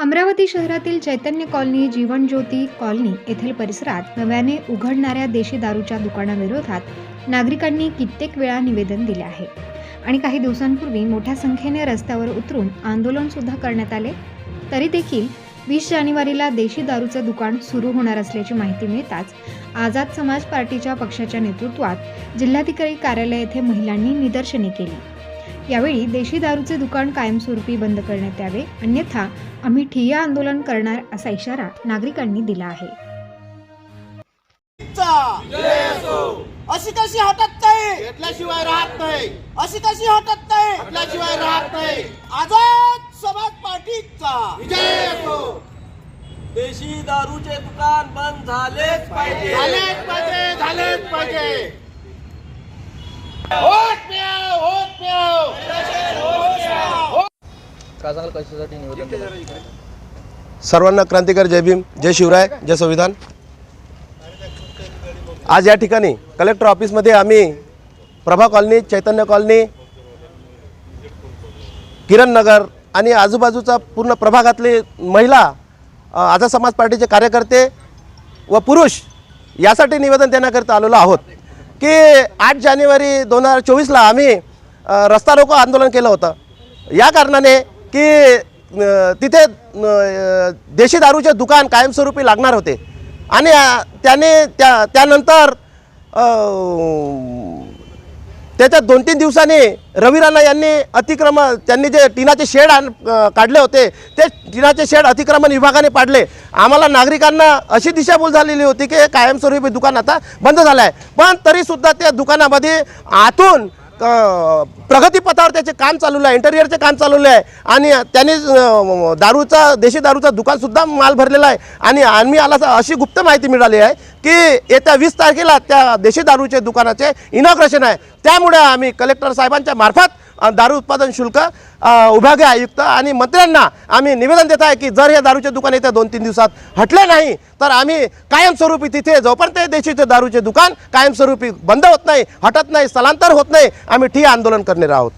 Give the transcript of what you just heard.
अमरावती शहरातील चैतन्य colony Jeevan Jyoti colony येथील परिसरात नव्याने उघडणाऱ्या देशी दारूच्या दुकानाविरोधात नागरिकांनी कित्येक वेळा निवेदन दिले आहे. आणि काही दिवसांपूर्वी मोठ्या संख्येने रस्त्यावर उतरून आंदोलनसुद्धा करण्यात आले. तरी देखील वीस जानेवारीला देशी दारूचं दुकान सुरू होणार असल्याची माहिती मिळताच आझाद समाज पार्टीच्या पक्षाच्या नेतृत्वात जिल्हाधिकारी कार्यालय येथे महिलांनी निदर्शने केली. यावेळी देशी दारूचे दुकान कायमस्वरूपी बंद करण्यात यावे अन्यथा आम्ही ठिय्या आंदोलन करणार असा इशारा नागरिकांनी दिला आहे. अशी कशी हटत नाही? घेतल्याशिवाय राहत नाही. अशी कशी हटत नाही? घेतल्याशिवाय राहत नाही. आझाद समाज पार्टीचा. विजय असो देशी दारूचे दुकान बंद झालेच पाहिजे. झालेच पाहिजे झालेच पाहिजे होत मिळव होत मिळव काय सांगाल कशासाठी निवेदन दिलं? सर्वांना क्रांतिकारी जय भीम जय शिवराय जय संविधान. आज या ठिकाणी कलेक्टर ऑफिसमध्ये आम्ही प्रभा कॉलनी चैतन्य कॉलनी किरण नगर आणि आजूबाजूचा पूर्ण प्रभागातले महिला अ, आझाद समाज पार्टीचे कार्यकर्ते व पुरुष यासाठी निवेदन देण्याकरिता आलेलो आहोत की आठ जानेवारी दोन हजार चोवीसला आम्ही अ, रस्ता रोको आंदोलन केलं होतं. या कारणाने की तिथे देशी दारूचे दुकान कायमस्वरूपी लागणार होते. आणि त्याने त्या त्यानंतर त्याच्या दोन तीन दिवसांनी रवी राणा यांनी अतिक्रमण त्यांनी जे टिनाचे शेड आण काढले होते ते टिनाचे शेड अतिक्रमण विभागाने पाडले. आम्हाला नागरिकांना अशी दिशाभूल झालेली होती की कायमस्वरूपी दुकान आता बंद झालं आहे पण तरीसुद्धा त्या दुकानामध्ये आतून प्रगतीपथावर त्याचे काम चालवलं आहे इंटेरियरचे काम चालवले आहे. आणि त्याने दारूचा देशी दारूचा दुकानसुद्धा माल भरलेला आहे. आणि आम्ही आला अशी गुप्त माहिती मिळाली आहे की येत्या वीस तारखेला त्या देशी दारूचे दुकानाचे इनॉग्रेशन आहे. त्यामुळे आम्ही कलेक्टर साहेबांच्या मार्फत दारू उत्पादन शुल्क विभागीय आयुक्त आणि मंत्र्यांना आम्ही निवेदन देत आहे की जर हे दारूचे दुकान येत्या दोन तीन दिवसात हटले नाही तर आम्ही कायमस्वरूपी तिथे जोपर्यंत देशीचे दारूचे दुकान कायमस्वरूपी बंद होत नाही हटत नाही स्थलांतर होत नाही आम्ही ठी आंदोलन करणार आहोत.